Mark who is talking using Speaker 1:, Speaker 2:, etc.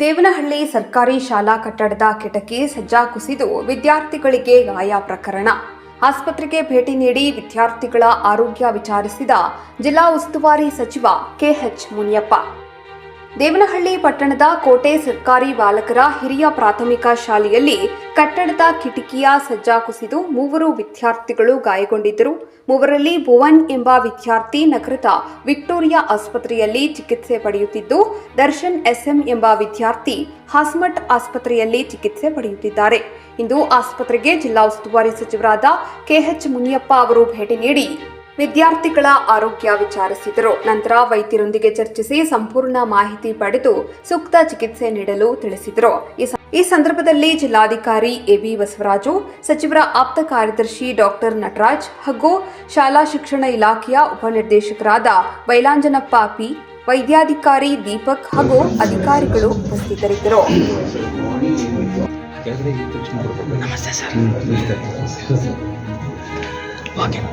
Speaker 1: ದೇವನಹಳ್ಳಿ ಸರ್ಕಾರಿ ಶಾಲಾ ಕಟ್ಟಡದ ಕಿಟಕಿ ಸಜ್ಜಾ ಕುಸಿದು ವಿದ್ಯಾರ್ಥಿಗಳಿಗೆ ಗಾಯ ಪ್ರಕರಣ. ಆಸ್ಪತ್ರೆಗೆ ಭೇಟಿ ನೀಡಿ ವಿದ್ಯಾರ್ಥಿಗಳ ಆರೋಗ್ಯ ವಿಚಾರಿಸಿದ ಜಿಲ್ಲಾ ಉಸ್ತುವಾರಿ ಸಚಿವ ಕೆಎಚ್ ಮುನಿಯಪ್ಪ. ದೇವನಹಳ್ಳಿ ಪಟ್ಟಣದ ಕೋಟೆ ಸರ್ಕಾರಿ ಬಾಲಕರ ಹಿರಿಯ ಪ್ರಾಥಮಿಕ ಶಾಲೆಯಲ್ಲಿ ಕಟ್ಟಡದ ಕಿಟಕಿಯ ಸಜ್ಜಾ ಕುಸಿದು ಮೂವರು ವಿದ್ಯಾರ್ಥಿಗಳು ಗಾಯಗೊಂಡಿದ್ದರು. ಮೂವರಲ್ಲಿ ಭುವನ್ ಎಂಬ ವಿದ್ಯಾರ್ಥಿ ನಗರದ ವಿಕ್ಟೋರಿಯಾ ಆಸ್ಪತ್ರೆಯಲ್ಲಿ ಚಿಕಿತ್ಸೆ ಪಡೆಯುತ್ತಿದ್ದು, ದರ್ಶನ್ ಎಸ್ಎಂ ಎಂಬ ವಿದ್ಯಾರ್ಥಿ ಹಾಸ್ಮಟ್ ಆಸ್ಪತ್ರೆಯಲ್ಲಿ ಚಿಕಿತ್ಸೆ ಪಡೆಯುತ್ತಿದ್ದಾರೆ. ಇಂದು ಆಸ್ಪತ್ರೆಗೆ ಜಿಲ್ಲಾ ಉಸ್ತುವಾರಿ ಸಚಿವರಾದ ಕೆಎಚ್ ಮುನಿಯಪ್ಪ ಅವರು ಭೇಟಿ ನೀಡಿ ವಿದ್ಯಾರ್ಥಿಗಳ ಆರೋಗ್ಯ ವಿಚಾರಿಸಿದರು. ನಂತರ ವೈದ್ಯರೊಂದಿಗೆ ಚರ್ಚಿಸಿ ಸಂಪೂರ್ಣ ಮಾಹಿತಿ ಪಡೆದು ಸೂಕ್ತ ಚಿಕಿತ್ಸೆ ನೀಡಲು ತಿಳಿಸಿದರು. ಈ ಸಂದರ್ಭದಲ್ಲಿ ಜಿಲ್ಲಾಧಿಕಾರಿ ಎಬಿ ಬಸವರಾಜು ಸಚಿವರ ಆಪ್ತ ಕಾರ್ಯದರ್ಶಿ ಡಾಕ್ಟರ್ ನಟರಾಜ್ ಹಾಗೂ ಶಾಲಾ ಶಿಕ್ಷಣ ಇಲಾಖೆಯ ಉಪನಿರ್ದೇಶಕರಾದ ಬೈಲಾಂಜನಪ್ಪ ಪಿ ವೈದ್ಯಾಧಿಕಾರಿ ದೀಪಕ್ ಹಾಗೂ ಅಧಿಕಾರಿಗಳು ಉಪಸ್ಥಿತರಿದ್ದರು.
Speaker 2: ನಮಸ್ತೆ ಸರ್. Fucking.